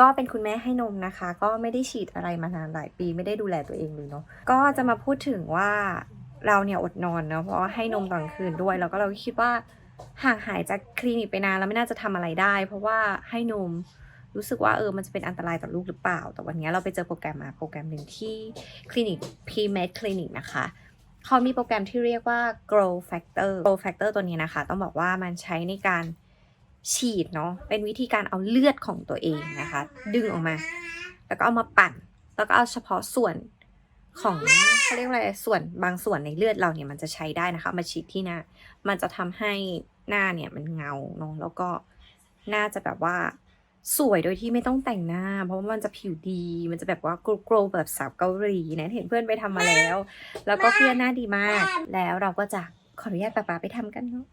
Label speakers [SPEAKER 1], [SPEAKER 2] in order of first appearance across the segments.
[SPEAKER 1] ก็เป็นคุณแม่ให้นมนะคะ ก็ไม่ได้ฉีดอะไรมานานหลายปีไม่ได้ดูแลตัวเองเลยเนาะก็จะมาพูดถึงว่าเราเนี่ยอดนอนเนาะเพราะว่าให้นมตอนคืนด้วย แล้วก็เราคิดว่าห่างหายจากคลินิกไปนานแล้วไม่น่าจะทำอะไรได้ เพราะว่าให้นมรู้สึกว่าเออมันจะเป็นอันตรายต่อลูกหรือเปล่า แต่วันนี้เราไปเจอโปรแกรมมาโปรแกรมหนึ่งที่คลินิก P-Med Clinic นะคะเขามีโปรแกรมที่เรียกว่า Grow Factor Grow Factor ตัวนี้นะคะ ต้องบอกว่ามันใช้ในการ ฉีดเนาะเป็นวิธีการเอาเลือดของตัวเองนะคะ ดึงออกมา แล้วก็เอามาปั่น แล้วก็เอาเฉพาะส่วนของเขาเรียกว่าอะไรส่วนบางส่วนในเลือดเราเนี่ยมันจะใช้ได้นะคะ มาฉีดที่หน้า มันจะทำให้หน้าเนี่ยมันเงาเนาะแล้วก็หน้าจะแบบว่าสวยโดยที่ไม่ต้องแต่งหน้า เพราะว่ามันจะผิวดี มันจะแบบว่าโกลว์แบบสาวเกาหลีนะเห็นเพื่อนไปทำมาแล้ว แล้วก็เพื่อนหน้าดีมาก แล้วเราก็จะขออนุญาตป๊าป๊าไปทำกันเนาะ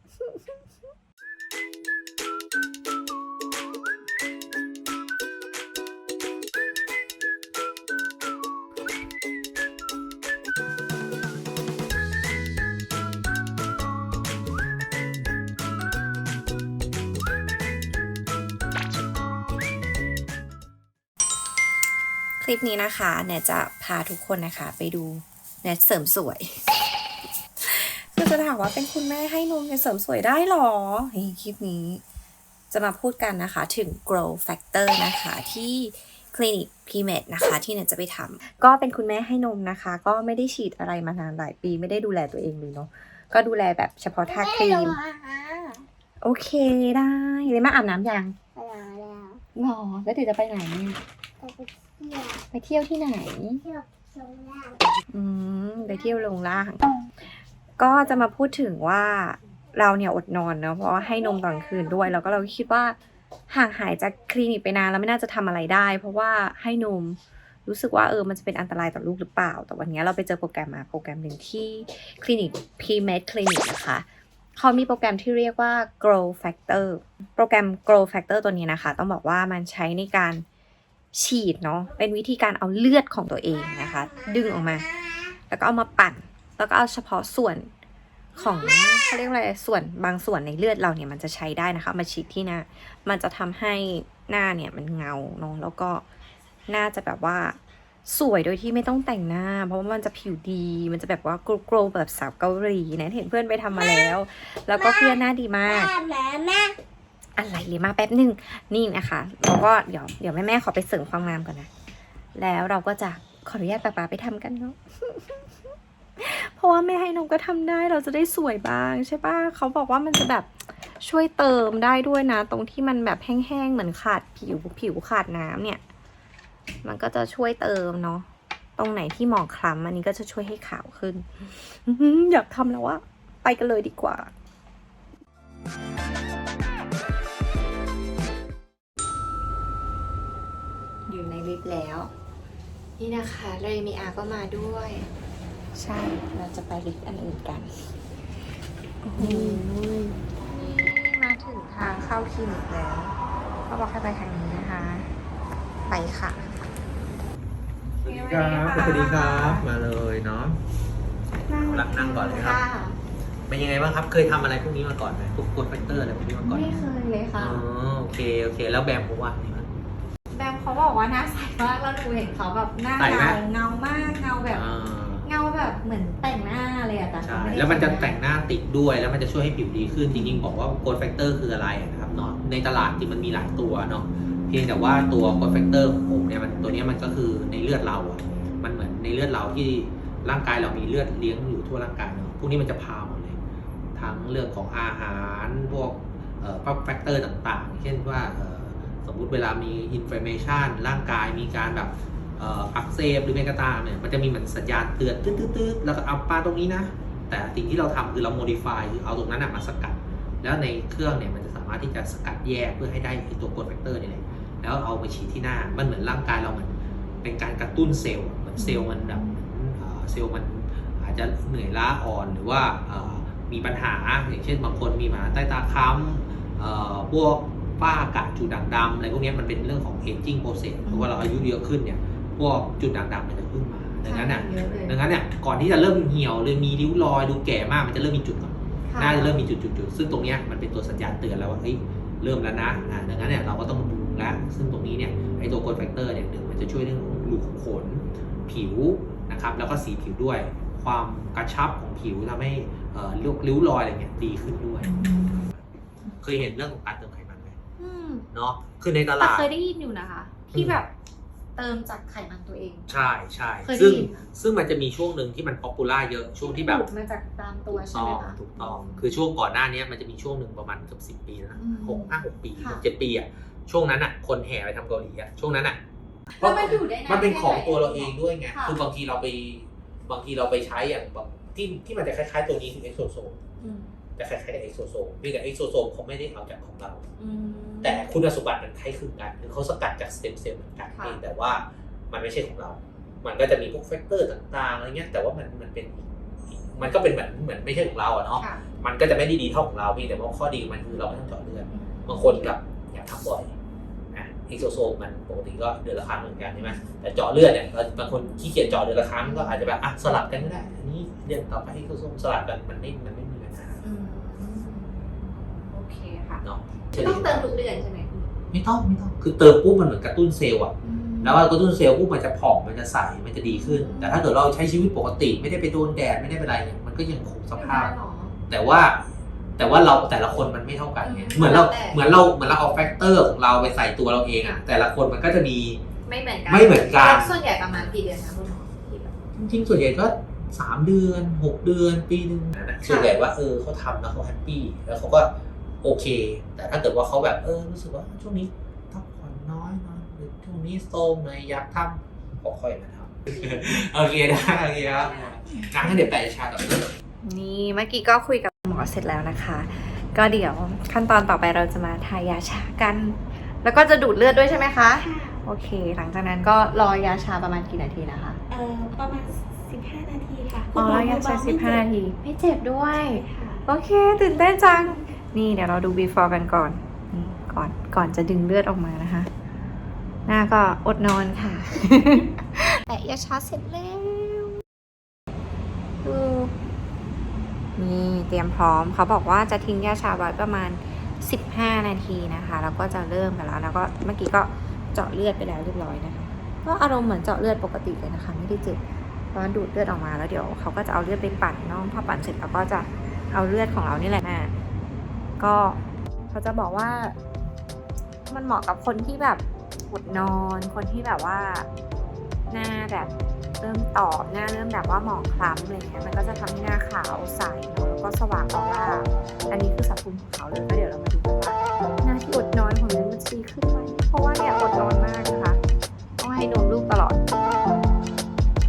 [SPEAKER 1] ลิปนี้นะคะเนี่ยจะพาทุกคนนะคะ ไปดูเนี่ยเสริมสวย คือจะถามว่าเป็นคุณแม่ให้นมเนี่ยเสริมสวยได้หรอเฮ้ยคลิปนี้ จะมาพูดกันนะคะถึง grow factor นะคะที่คลินิก P-Med นะคะ ที่เนี่ยจะไปทำก็เป็นคุณแม่ให้นมนะคะ ก็ไม่ได้ฉีดอะไรมานานหลายปีไม่ได้ดูแลตัวเองเลยเนาะก็ดูแลแบบเฉพาะทาครีม โอเคได้เลยมาอาบน้ำยัง
[SPEAKER 2] ไปแล้วแล้ว
[SPEAKER 1] หรอแล้วเดี๋ยวจะไปไหนเนี่ย
[SPEAKER 2] ไปเที่ยว
[SPEAKER 1] ที่ไหน
[SPEAKER 2] เที่ยวชมล่าง
[SPEAKER 1] อืมไปเที่ยวลงล่าง ก็จะมาพูดถึงว่าเราเนี่ยอดนอนเนาะเพราะว่าให้นมตอนคืนด้วย แล้วก็เราคิดว่าห่างหายจากคลินิกไปนานแล้วไม่น่าจะทำอะไรได้ เพราะว่าให้นมรู้สึกว่าเออมันจะเป็นอันตรายต่อลูกหรือเปล่า แต่วันนี้เราไปเจอโปรแกรมมาโปรแกรมหนึ่งที่คลินิก P-Med Clinic นะคะเขามีโปรแกรมที่เรียกว่า Grow Factor โปรแกรม Grow Factor ตัวนี้นะคะ ต้องบอกว่ามันใช้ในการ ฉีดเนาะเป็นวิธีการเอาเลือดของตัวเองนะคะ ดึงออกมา แล้วก็เอามาปั่น แล้วก็เอาเฉพาะส่วนของเขาเรียกอะไรส่วนบางส่วนในเลือดเราเนี่ยมันจะใช้ได้นะคะ มาฉีดที่หน้า มันจะทำให้หน้าเนี่ยมันเงาเนาะแล้วก็หน้าจะแบบว่าสวยโดยที่ไม่ต้องแต่งหน้า เพราะว่ามันจะผิวดี มันจะแบบว่าโกลว์แบบสาวเกาหลีนะเห็นเพื่อนไปทำมาแล้ว แล้วก็เพื่อนหน้าดีมาก
[SPEAKER 2] แม่แม่
[SPEAKER 1] อะไรเลยมาแป๊บหนึ่งนี่นะคะแล้วก็เดี๋ยวเดี๋ยวแม่แม่ขอไปเสริมความงามก่อนนะ แล้วเราก็จะขออนุญาตป๊าป๊าไปทำกันเนาะเพราะว่าแม่ให้นมก็ทำได้เราจะได้สวยบ้างใช่ปะเขาบอกว่ามันจะแบบช่วยเติมได้ด้วยนะ ตรงที่มันแบบแห้งๆเหมือนขาดผิวผิวขาดน้ำเนี่ย มันก็จะช่วยเติมเนาะตรงไหนที่หมองคล้ำอันนี้ก็จะช่วยให้ขาวขึ้นอยากทำแล้วว่าไปกันเลยดีกว่าอยู่ ในลิฟต์แล้ว นี่นะคะเรมีอาก็มาด้วย ใช่ เราจะไปลิฟต์อันอื่นกันโอ้โหนี่มาถึงทางเข้าคลินิกแล้วเขาบอกให้ไปทางนี้นะคะ ไปค่ะ
[SPEAKER 3] สวัสดีครับสวัสดีครับ มาเลยเนาะ รับนั่งก่อนเลยครับ เป็นยังไงบ้างครับ เคยทำอะไรพวกนี้มาก่อนไหมพวกกดแฟกเตอร์อะไรพวกนี้มาก่อน
[SPEAKER 1] ไม่เคยเลย
[SPEAKER 3] อ๋
[SPEAKER 1] ค่ะ
[SPEAKER 3] อโอเค โอเค แล้วแบมเขาว่าไงบ้าง
[SPEAKER 1] แบมเขาบอกว่าหน้าใสมากแล้วหนูเห็นเขาแบบหน้า
[SPEAKER 3] ใสไหม
[SPEAKER 1] เงาเงามากเงาแบบ
[SPEAKER 3] อ่า
[SPEAKER 1] เงาแบบเหมือนแต่งหน้าเลยอะแต่เขา
[SPEAKER 3] ใช่
[SPEAKER 1] ไม่ได้
[SPEAKER 3] แล้วมันจะแต่งหน้าติดด้วย แล้วมันจะช่วยให้ผิวดีขึ้น จริงๆ บอกว่าโกดแฟกเตอร์คืออะไรนะครับเนาะ ในตลาดที่มันมีหลายตัวเนาะ เพียงแต่ว่าตัวโกดแฟกเตอร์ของผมเนี่ยมันตัวเนี้ยมันก็คือในเลือดเราอะมันเหมือนในเลือดเราที่ร่างกายเรามีเลือดเลี้ยงอยู่ทั่วร่างกายเนาะ พวกนี้มันจะพาหมดเลย ทั้งเรื่องของอาหาร พวกเอ่อแฟกเตอร์ต่างๆ เช่นว่าเอ่อ สมมุติเวลามีอินฟล m เมชันร่างกายมีการแบบอักเสบหรือแม้กระทั่งเนี่ยมันจะมีเหมือนสัญญาณเตือนตืดๆแล้วก็เอาปาตรงนี้นะ แต่สิ่งที่เราทำคือเราโมดิฟายคือเอาตรงนั้นมาสกัด แล้วในเครื่องเนี่ยมันจะสามารถที่จะสกัดแยกเพื่อให้ได้ตัวกรดแฟกเตอร์นี่แหละแล้วเอาไปฉีดที่หน้ามันเหมือนร่างกายเราเหมือนเป็นการกระตุ้นเซลล์เหมือนเซลล์มันแบบเหมือนเซลล์มันอาจจะเหนื่อยล้าอ่อนหรือว่ามีปัญหาอย่างเช่นบางคนมีปัญหาใต้ตาค้ำพวก ฝ้ากระจุดด่างดำอะไรพวกนี้มันเป็นเรื่องของ aging process เพราะว่าเราอายุเยอะขึ้นเนี่ยพวกจุดด่างดำมันจะขึ้นมาดังนั้นน่ะ
[SPEAKER 1] เยอะเลย
[SPEAKER 3] ดังนั้นเนี่ยก่อนที่จะเริ่มเหี่ยวหรือมีริ้วรอยดูแก่มากมันจะเริ่มมีจุดก่อน
[SPEAKER 1] ค่
[SPEAKER 3] หน้าจะเริ่มมีจุดๆๆซึ่งตรงเนี้ยมันเป็นตัวสัญญาณเตือนแล้วว่าเฮ้ยเริ่มแล้วนะอ่าดังนั้นเนี่ยเราก็ต้องดูแล้วซึ่งตรงนี้เนี่ยไอตัวโกลแฟกเตอร์เนี่ยหนึ่งมันจะช่วยเรื่องของรูขุมขนผิวนะครับแล้วก็สีผิวด้วย ความกระชับของผิวทำให้เอ่อริ้วรอยอะไรเงี้ยดีขึ้นด้วย เคยเห็นเรื่องของการเติมไขมันไหม
[SPEAKER 1] อืม
[SPEAKER 3] เนาะคือในต
[SPEAKER 1] แต่
[SPEAKER 3] ลาด
[SPEAKER 1] เคยได้ยินอยู่นะคะ ที่แบบเติมจากไขมันตัวเอง
[SPEAKER 3] ใช่ใช่
[SPEAKER 1] เคยได้
[SPEAKER 3] ซึ่ง
[SPEAKER 1] ยิน
[SPEAKER 3] ซึ่งมันจะมีช่วงหนึ่งที่มันป๊อปปูล่าเยอะช่วงที่แบบ
[SPEAKER 1] ดูดมาจากตามตัว
[SPEAKER 3] ถูก
[SPEAKER 1] ใช่
[SPEAKER 3] ต้
[SPEAKER 1] ไห
[SPEAKER 3] อ
[SPEAKER 1] ม
[SPEAKER 3] ง
[SPEAKER 1] คะ
[SPEAKER 3] ถูกต้องคือช่วงก่อนหน้านี้มันจะมีช่วงหนึ่งประมาณเกือบสิบปีแล้วนะ
[SPEAKER 1] อืม
[SPEAKER 3] หกห้าหกปี
[SPEAKER 1] ค่ะ
[SPEAKER 3] เจ็ดปีอะช่วงนั้นอะ คนแห่ไปทำเกาหลีอะช่วงนั้นอะ
[SPEAKER 1] แล้วมันอยู่ได้นาน
[SPEAKER 3] มันเป็นของ
[SPEAKER 1] แค่ไหน
[SPEAKER 3] ตัวเราเองด้วยไง
[SPEAKER 1] ค่ะ
[SPEAKER 3] คือบางทีเราไปบางทีเราไปใช้อย่างแบบที่ที่มันจะคล้ายๆตัวนี้คือเอ็กโซโซม
[SPEAKER 1] อืม
[SPEAKER 3] จะคล้ายๆกับเอ็กโซโซมเพียงแต่เอ็กโซโซมเขาไม่ได้เอาจากของเรา
[SPEAKER 1] อืม
[SPEAKER 3] แต่คุณสมบัติมันคล้ายคลึงกันคือเขาสกัดจากสเต็มเซลล์เหมือนกัน
[SPEAKER 1] ค่ะ
[SPEAKER 3] เพียงแต่ว่ามันไม่ใช่ของเรา มันก็จะมีพวกแฟกเตอร์ต่างๆอะไรเงี้ยแต่ว่ามันมันเป็นอีกมันก็เป็นเหมือนเหมือนไม่ใช่ของเราอะเนาะ
[SPEAKER 1] ค่ะ
[SPEAKER 3] มันก็จะไม่ได้ดีเท่าของเราเพียงแต่ว่าข้อดีของมันคือเราไม่ต้องเจาะเลือดบางคนกับอยากทำบ่อยอะเอ็กโซโซมมันปกติก็เดือนละครั้งเหมือนกันใช่ไหมแต่เจาะเลือดเนี่ยเราบางคนขี้เกียจเจาะเดือนละครั้งก็อาจจะแบบอะสลับกันก็ได้อันนี้เดือนต่อไปเอ็กโซโซมสลับกันมันไม่มันไม่มีปัญหา
[SPEAKER 1] อืมโอเคค่ะ
[SPEAKER 3] เนาะ
[SPEAKER 1] ต้องเติมทุกเดือนใช่ไหมคุณ
[SPEAKER 3] ไม่ต้องไม่ต้องคือเติมปุ๊บมันเหมือนกระตุ้นเซลล์อะแล้วว่ากระตุ้นเซลล์ปุ๊บมันจะผ่องมันจะใสมันจะดีขึ้น แต่ถ้าเกิดเราใช้ชีวิตปกติ ไม่ได้ไปโดนแดดไม่ได้ไปอะไรเนี่ยมันก็ยังคงสภาพ
[SPEAKER 1] ไม่ได้หรอ
[SPEAKER 3] แต่ว่าแต่ว่าเราแต่ละคนมันไม่เท่ากันไง
[SPEAKER 1] อืม
[SPEAKER 3] เหมือนเรา
[SPEAKER 1] แต่
[SPEAKER 3] เหมือนเราเหมือนเราเอาแฟกเตอร์ของเราไปใส่ตัวเราเองอะแต่ละคนมันก็จะมี
[SPEAKER 1] ไม่เหมือนกัน
[SPEAKER 3] ไม่เหมือนกัน
[SPEAKER 1] แล้วส่วนใหญ่ประมาณกี่เดือนคะคุณหมอที่แบบ
[SPEAKER 3] จริงๆส่วนใหญ่ก็สามเดือนหกเดือนปีหนึ่งนะส่วนใหญ่ว่าเออเขาทำแล้วเขาแฮปปี้แล้วเขาก็ โอเค แต่ถ้าเกิดว่าเขาแบบเออรู้สึกว่าช่วงนี้พักผ่อนน้อยหน่อยหรือช่วงนี้โซมหน่อยอยากทำก็ค่อยมาทำโอเคได้โอเคครับงั้นให้เดี๋ยวแปะชาต่อเลย
[SPEAKER 1] นี่เมื่อกี้ก็คุยกับหมอเสร็จแล้วนะคะ ก็เดี๋ยวขั้นตอนต่อไปเราจะมาทายาชากัน แล้วก็จะดูดเลือดด้วยใช่ไหมคะ โอเค หลังจากนั้นก็รอยาชาประมาณกี่นาทีนะคะ
[SPEAKER 2] เอ่อประมาณ 15 นาทีค่ะ
[SPEAKER 1] อ๋อรอยาชาสิบห้านาที ไม่เจ็บด้วย
[SPEAKER 2] ค่ะ
[SPEAKER 1] โอเค ตื่นเต้นจัง นี่เดี๋ยวเราดู before กันก่อนนี่ก่อนก่อนจะดึงเลือดออกมานะคะ หน้าก็อดนอนค่ะแปะยาชาเสร็จแล้วดูนี่เตรียมพร้อมเขาบอกว่าจะทิ้งยาชาไว้ประมาณ 15 นาทีนะคะ แล้วก็จะเริ่มกันแล้วแล้วก็เมื่อกี้ก็เจาะเลือดไปแล้วเรียบร้อยนะคะก็อารมณ์เหมือนเจาะเลือดปกติเลยนะคะ ไม่ได้เจ็บเพราะว่าดูดเลือดออกมาแล้วเดี๋ยวเขาก็จะเอาเลือดไปปั่นเน้องพอปั่นเสร็จแล้วก็จะเอาเลือดของเรานี่แหละมา ก็เขาจะบอกว่า มันเหมาะกับคนที่แบบอดนอน คนที่แบบว่าหน้าแบบเริ่มตอบหน้าเริ่มแบบว่าหมองคล้ำอะไรเงี้ยมันก็จะทำให้หน้าขาวใสเนาะแล้วก็สว่างออร่าอันนี้คือสรรพคุณของเขาเลยก็เดี๋ยวเรามาดูกันว่าหน้าที่อดนอนของนั้นมันจะดีขึ้นไหมเพราะว่าเนี่ยอดนอนมากนะคะต้องให้นมลูกตลอด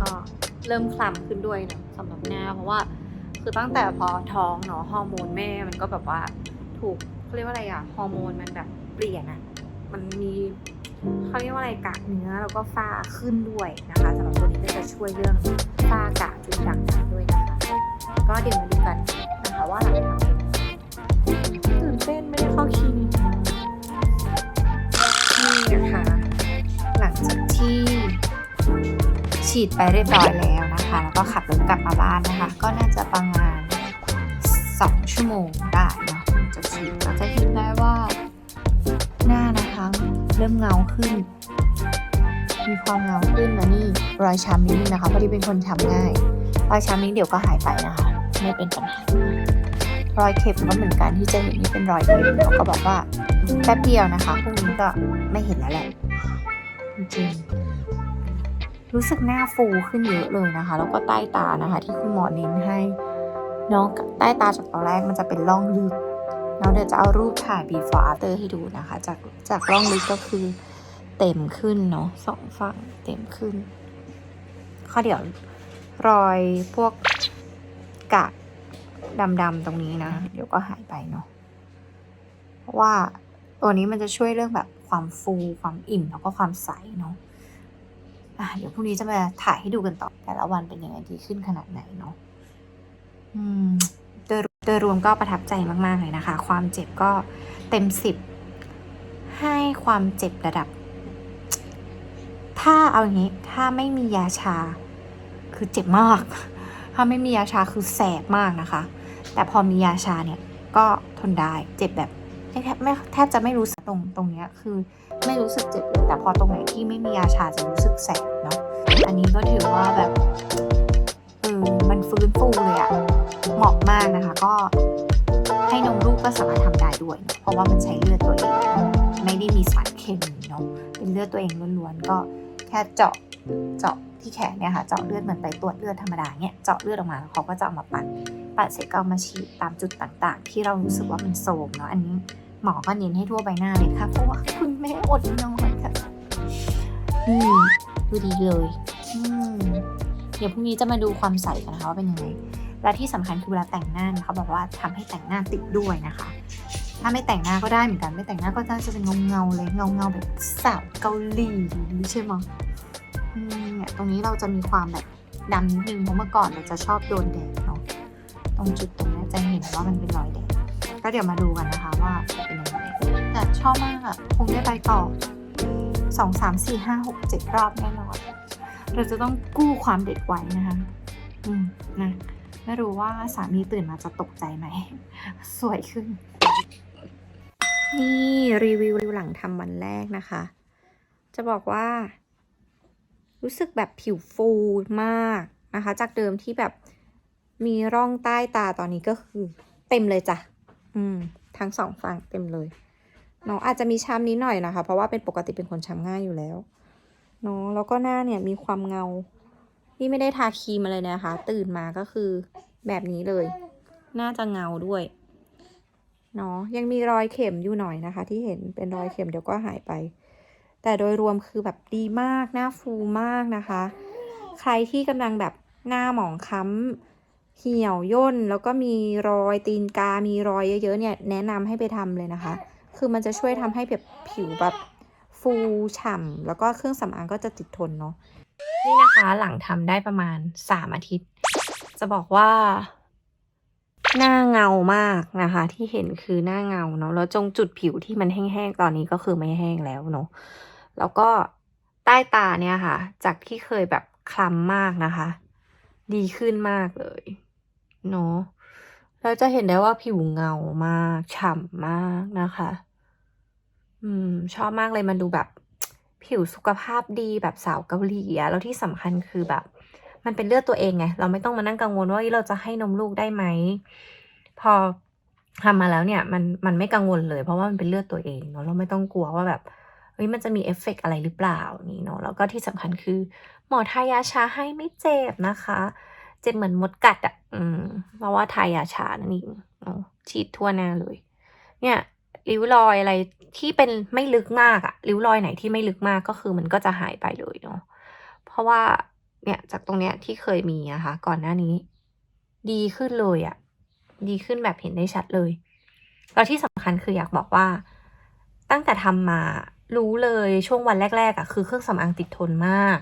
[SPEAKER 1] ก็เริ่มคล้ำขึ้นด้วยนะสำหรับหน้าเพราะว่าคือตั้งแต่พอท้องเนาะฮอร์โมนแม่มันก็แบบว่า ถูกเขาเรียกว่าอะไรอะฮอร์โมนมันแบบเปลี่ยนอะมันมีเขาเรียกว่าอะไรกากเนื้อแล้วก็ฝ้าขึ้นด้วยนะคะสำหรับตัวนี้ก็จะช่วยเรื่องฝ้ากะจุดด่างดำด้วยนะคะก็เดี๋ยวมาดูกันนะคะว่าหลังทำเป็นตื่นเต้นไม่ได้เข้าคลินิกนี่นะคะหลังจากที่ฉีดไปเรียบร้อยแล้วนะคะ แล้วก็ขับรถกลับมาบ้านนะคะ ก็น่าจะประมาณ 2 ชั่วโมงได้เนาะจะฉีดก็จะเห็นได้ว่า หน้านะคะ เริ่มเงาขึ้น มีความเงาขึ้นนะนี่รอยช้ำนิดนึงนะคะเพราะที่เป็นคนช้ำง่ายรอยช้ำนี้เดี๋ยวก็หายไปนะคะ ไม่เป็นปัญหารอยเข็มก็เหมือนกันที่จะเห็นนี่เป็นรอยเข็มเขาก็บอกว่าแป๊บเดียวนะคะพรุ่งนี้ก็ไม่เห็นแล้วแหละจริงๆรู้สึกหน้าฟูขึ้นเยอะเลยนะคะ แล้วก็ใต้ตานะคะ ที่คุณหมอเน้นให้ น้องใต้ตาจากตอนแรกมันจะเป็นร่องลึกแล้วเดี๋ยวจะเอารูปถ่าย before after ให้ดูนะคะ จากจากร่องลึกก็คือเต็มขึ้นเนาะสองฝั่งเต็มขึ้น ข้อเดี๋ยวรอยพวกกะดำๆตรงนี้นะ เดี๋ยวก็หายไปเนาะเพราะว่าตัวนี้มันจะช่วยเรื่องแบบความฟูความอิ่มแล้วก็ความใสเนาะอะเดี๋ยวพรุ่งนี้จะมาถ่ายให้ดูกันต่อแต่ละวันเป็นยังไงดีขึ้นขนาดไหนเนาะ โดยโดยรวมก็ประทับใจมาก ๆ เลยนะคะ ความเจ็บก็เต็มสิบให้ความเจ็บระดับ ถ้าเอาอย่างนี้ ถ้าไม่มียาชา คือเจ็บมาก ถ้าไม่มียาชาคือแสบมากนะคะ แต่พอมียาชาเนี่ยก็ทนได้เจ็บแบบแทบไม่แทบจะไม่รู้สึกตรงตรงเนี้ยคือไม่รู้สึกเจ็บเลยแต่พอตรงไหนที่ไม่มียาชาจะรู้สึกแสบเนาะอันนี้ก็ถือว่าแบบเออมันฟื้นฟูเลยอะ เหมาะมากนะคะ ก็ให้นมลูกก็สามารถทำได้ด้วย เพราะว่ามันใช้เลือดตัวเอง ไม่ได้มีสารเคมีเนาะเป็นเลือดตัวเองล้วนๆก็แค่เจาะเจาะที่แขนเนี่ยค่ะเจาะเลือดเหมือนไปตรวจเลือดธรรมดาเนี่ยเจาะเลือดออกมาแล้วเขาก็จะเอามาปั่นปัดเสร็จก็เอามาฉีดตามจุดต่างๆ ที่เรารู้สึกว่ามันโทมเนาะอันนี้หมอก็เน้นให้ทั่วใบหน้าเลยค่ะเพราะว่าคุณแม่อดนอนค่ะอืมดูดีเลยอืมเดี๋ยวพรุ่งนี้จะมาดูความใสกันนะคะว่าเป็นยังไง และที่สำคัญคือเวลาแต่งหน้าเขาบอกว่าทำให้แต่งหน้าติดด้วยนะคะ ถ้าไม่แต่งหน้าก็ได้เหมือนกันไม่แต่งหน้าก็น่าจะเป็นเงาๆเลยเงาๆแบบสาวเกาหลีใช่ไหมเนี่ยตรงนี้เราจะมีความแบบดำนิดนึงเพราะเมื่อก่อนเราจะชอบโดนแดดเนาะตรงจุดตรงนี้จะเห็นว่ามันเป็นรอยแดงก็เดี๋ยวมาดูกันนะคะว่าจะเป็นยังไงแต่ชอบมากอะคงได้ไปต่อสองสามสี่ห้าหกเจ็ดรอบแน่นอนเราจะต้องกู้ความเด็กไว้นะคะ อืมนะ ไม่รู้ว่าสามีตื่นมาจะตกใจไหม สวยขึ้น นี่รีวิวหลังทำวันแรกนะคะ จะบอกว่า รู้สึกแบบผิวฟูมากนะคะ จากเดิมที่แบบมีร่องใต้ตาตอนนี้ก็คือเต็มเลยจ้ะ อืม ทั้งสองฝั่งเต็มเลยเนาะอาจจะมีช้ำนิดหน่อยนะคะ เพราะว่าเป็นปกติเป็นคนช้ำง่ายอยู่แล้วเนาะแล้วก็หน้าเนี่ยมีความเงา นี่ไม่ได้ทาครีมอะไรนะคะ ตื่นมาก็คือแบบนี้เลย น่าจะเงาด้วยเนาะยังมีรอยเข็มอยู่หน่อยนะคะ ที่เห็นเป็นรอยเข็มเดี๋ยวก็หายไป แต่โดยรวมคือแบบดีมาก หน้าฟูมากนะคะ ใครที่กำลังแบบหน้าหมองค้ำเหี่ยวย่น แล้วก็มีรอยตีนกา มีรอยเยอะๆเนี่ยแนะนำให้ไปทำเลยนะคะ คือมันจะช่วยทำให้แบบผิวแบบฟูฉ่ำแล้วก็เครื่องสำอางก็จะติดทนเนาะ นี่นะคะหลังทำได้ประมาณ 3 อาทิตย์ จะบอกว่า หน้าเงามากนะคะ ที่เห็นคือหน้าเงาเนาะแล้วจงจุดผิวที่มันแห้งๆตอนนี้ก็คือไม่แห้งแล้วเนาะแล้วก็ใต้ตาเนี่ยค่ะ จากที่เคยแบบคล้ำมากนะคะ ดีขึ้นมากเลยเนาะเราจะเห็นได้ว่าผิวเงามากฉ่ำมากนะคะ อืม ชอบมากเลยมันดูแบบ ผิวสุขภาพดีแบบสาวเกาหลีอะแล้วที่สำคัญคือแบบ มันเป็นเลือดตัวเองไง เราไม่ต้องมานั่งกังวลว่าเราจะให้นมลูกได้ไหม พอทำมาแล้วเนี่ยมันมันไม่กังวลเลย เพราะว่ามันเป็นเลือดตัวเองเนาะเราไม่ต้องกลัวว่าแบบเฮ้ยมันจะมีเอฟเฟกต์อะไรหรือเปล่านี่เนาะแล้วก็ที่สำคัญคือ หมอทายาชาให้ไม่เจ็บนะคะ เจ็บเหมือนมดกัดอะอืมเพราะว่าทายาชานั่นเองฉีดทั่วหน้าเลย เนี่ย ริ้วรอยอะไรที่เป็นไม่ลึกมากอะริ้วรอยไหนที่ไม่ลึกมากก็คือมันก็จะหายไปเลยเนาะเพราะว่าเนี่ยจากตรงเนี้ยที่เคยมีนะคะ ก่อนหน้านี้ ดีขึ้นเลยอะดีขึ้นแบบเห็นได้ชัดเลยแล้วที่สำคัญคืออยากบอกว่า ตั้งแต่ทำมารู้เลยช่วงวันแรกๆอะคือเครื่องสำอางติดทนมาก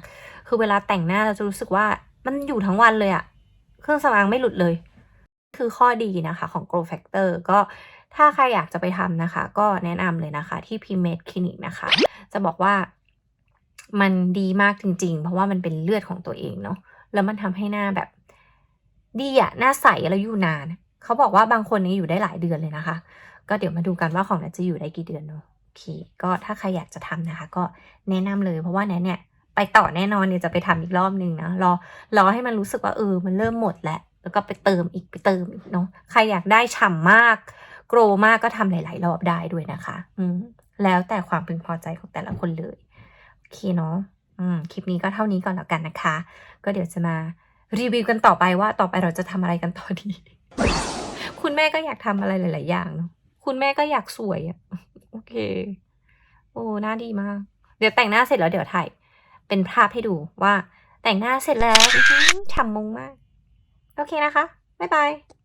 [SPEAKER 1] คือเวลาแต่งหน้าเราจะรู้สึกว่ามันอยู่ทั้งวันเลยอะเครื่องสำอางไม่หลุดเลย คือข้อดีนะคะของ Grow Factor ก็ ถ้าใครอยากจะไปทำนะคะ ก็แนะนำเลยนะคะ ที่ p m e d Clinic นะคะ จะบอกว่ามันดีมากจริง ๆ เพราะว่ามันเป็นเลือดของตัวเองเนาะแล้วมันทำให้หน้าแบบดีอะหน้าใสแล้วอยู่นาน เขาบอกว่าบางคนนี้อยู่ได้หลายเดือนเลยนะคะ ก็เดี๋ยวมาดูกันว่าของนัทจะอยู่ได้กี่เดือนเนาะโอเคก็ถ้าใครอยากจะทำนะคะ ก็แนะนำเลยเพราะว่าแนทเนี่ยไปต่อแน่นอนเนี่ยจะไปทำอีกรอบนึงนะรอรอให้มันรู้สึกว่าเออมันเริ่มหมดแล้ว แล้วก็ไปเติมอีกไปเติมอีกเนาะใครอยากได้ฉ่ำมาก โกรมากก็ทำหลาย ๆ รอบได้ด้วยนะคะ อืมแล้วแต่ความพึงพอใจของแต่ละคนเลย โอเคเนาะอืมคลิปนี้ก็เท่านี้ก่อนแล้วกันนะคะ ก็เดี๋ยวจะมารีวิวกันต่อไปว่าต่อไปเราจะทำอะไรกันต่อดี คุณแม่ก็อยากทำอะไรหลาย ๆ อย่างเนาะคุณแม่ก็อยากสวยอะโอเค โอ้หน้าดีมาก เดี๋ยวแต่งหน้าเสร็จแล้วเดี๋ยวถ่ายเป็นภาพให้ดูว่าแต่งหน้าเสร็จแล้วฉ่ำมงมาก โอเคนะคะ บ๊ายบาย